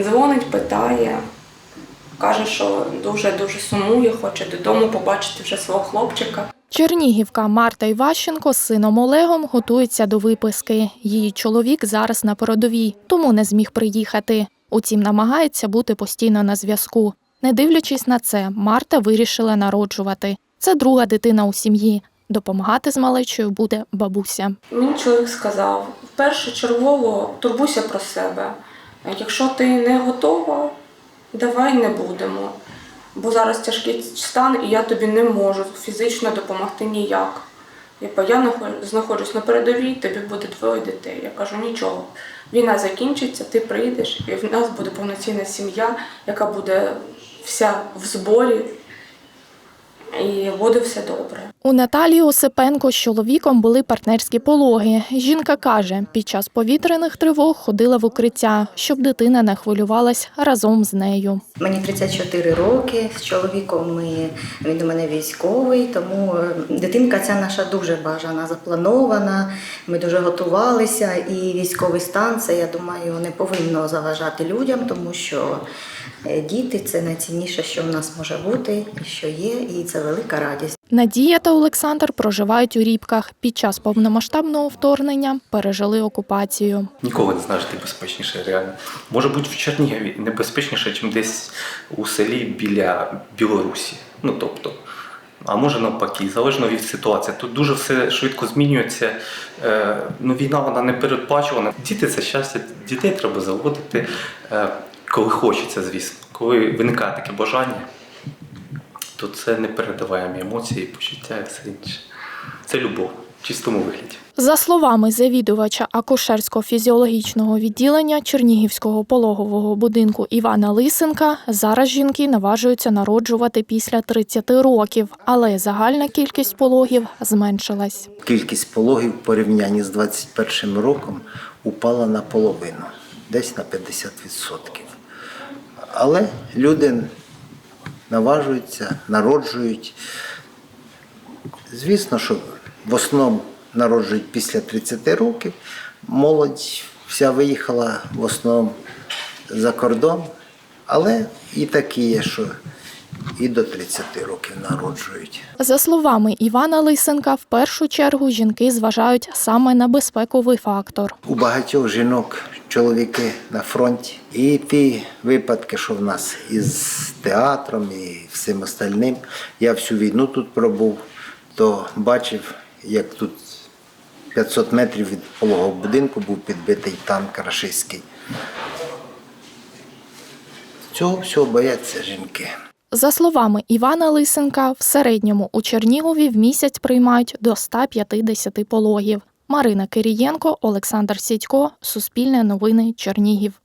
Він дзвонить, питає, каже, що дуже-дуже сумує, хоче додому побачити вже свого хлопчика. Чернігівка Марта Іващенко з сином Олегом готується до виписки. Її чоловік зараз на передовій, тому не зміг приїхати. Утім, намагається бути постійно на зв'язку. Не дивлячись на це, Марта вирішила народжувати. Це друга дитина у сім'ї. Допомагати з малечою буде бабуся. Мені чоловік сказав: першочергово турбуйся про себе. Якщо ти не готова, давай не будемо. Бо зараз тяжкий стан, і я тобі не можу фізично допомогти ніяк. Типа, я нахо- знаходжусь на передовій, тобі буде двоє дітей. Я кажу, нічого. Війна закінчиться, ти прийдеш, і в нас буде повноцінна сім'я, яка буде вся в зборі, і буде все добре. У Наталії Осипенко з чоловіком були партнерські пологи. Жінка каже, під час повітряних тривог ходила в укриття, щоб дитина не хвилювалась разом з нею. Мені 34 роки. З чоловіком ми він у мене військовий, тому е, дитинка ця наша дуже бажана, запланована. Ми дуже готувалися, і військовий стан це я думаю не повинно заважати людям, тому що діти це найцінніше, що в нас може бути, і що є, і це велика радість. Надія та Олександр проживають у Рібках. Під час повномасштабного вторгнення пережили окупацію. Ніколи не знаєш, де безпечніше реально. Може бути в Чернігові небезпечніше, ніж десь у селі біля Білорусі. Ну тобто. А може навпаки, залежно від ситуації. Тут дуже все швидко змінюється. Е, ну, війна вона не передбачувана. Діти це щастя, дітей треба заводити, е, коли хочеться, звісно. Коли виникає таке бажання, то це не передаваємо емоції, почуття і все інше. Це любов в чистому вигляді. За словами завідувача акушерсько-фізіологічного відділення Чернігівського пологового будинку Івана Лисенка, зараз жінки наважуються народжувати після 30 років, але загальна кількість пологів зменшилась. Кількість пологів в порівнянні з 21 роком упала наполовину, десь на 50%. Але люди наважуються, народжують. Звісно, що в основному народжують після 30 років. Молодь вся виїхала в основному за кордон, але і такі є, що і до 30 років народжують. За словами Івана Лисенка, в першу чергу жінки зважають саме на безпековий фактор. У багатьох жінок чоловіки на фронті. І ті випадки, що в нас із театром і всім остальним, я всю війну тут пробув, то бачив, як тут 500 метрів від пологового будинку був підбитий танк рашистський. Цього всього бояться жінки. За словами Івана Лисенка, в середньому у Чернігові в місяць приймають до 150 пологів. Марина Кирієнко, Олександр Сідько, Суспільне новини, Чернігів.